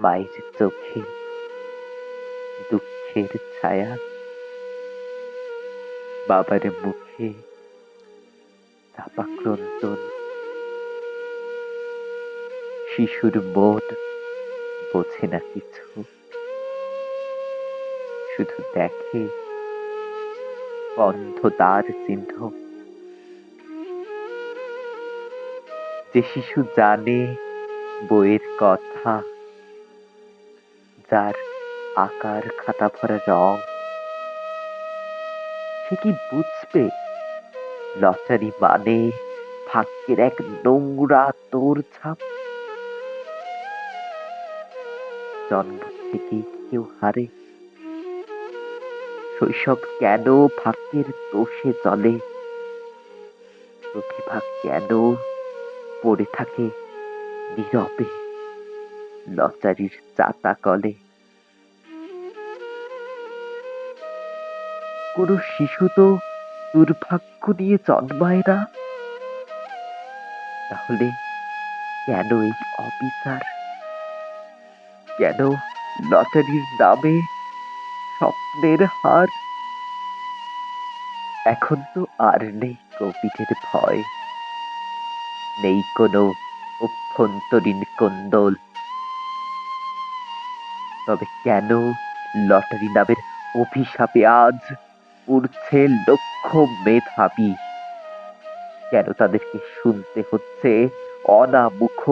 মায়ের চোখে দুঃখের ছায়া, বাবার মুখে চাপা ক্রন্দন শিশুর মন বোঝে না কিছু, শুধু দেখে বন্ধ দ্বার চিহ্ন। যে শিশু জানে বইয়ের কথা যার আকার খাতা ভরা রং, সে কি বুঝবে? লটারি মানে ভাগ্যের এক নোংরা তোর ছাপ জন্ম থেকেই কেউ হারে। শৈশব কেন ভাগ্যের দোষে চলে? প্রতিভা কেন পড়ে থাকে নীরবে? লটারির চাতা কলে কোনো শিশু তো দুর্ভাগ্য নিয়ে জন্মায় না। তাহলে কেন এই অবিচার? কেন লটারির নামে স্বপ্নের হার? এখন তো আর নেই কোভিডের ভয়। নেই কোনো অভ্যন্তরীণ কোন্দল। তবে কেন লটারি নামের অভিশাপে আজ উড়ছে লক্ষ মেধাবী? কেন তাদেরকে শুনতে হচ্ছে অনামুখ,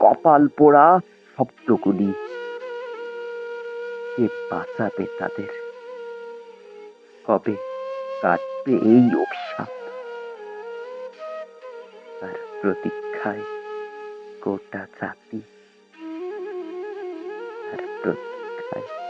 কপাল পোড়া শব্দগুলি? কে বাঁচাবে তাদের? কবে কাটবে এই অভিশাপ? তার প্রতীক্ষায় গোটা জাতি তার প্রতীক্ষায়